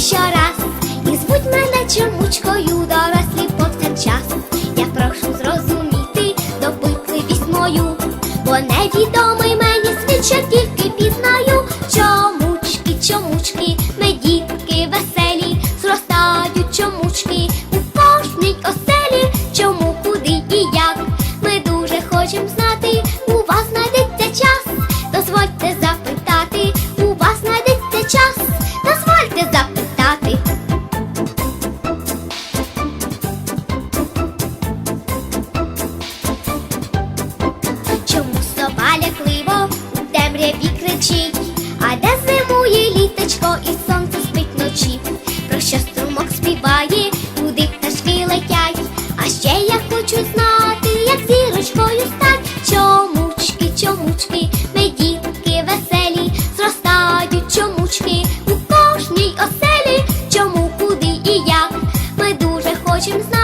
Ще раз і звуть мене чомучкою дорослі по цей час. Я прошу зрозуміти допитливість мою, бо невідомий мені світ, що тільки пізнаю. Чомучки, чомучки, ми дітки веселі, зростають чомучки у кожній оселі. Чому, куди і як? Ми дуже хочемо знати. кричить, а де зимує літочко і сонце спить ночі, про що струмок співає, куди пташки летять, а ще я хочу знати, як зірочкою стать, чомучки, чомучки, ми дітки веселі, зростають чомучки у кожній оселі, чому, куди і як? Ми дуже хочемо знати.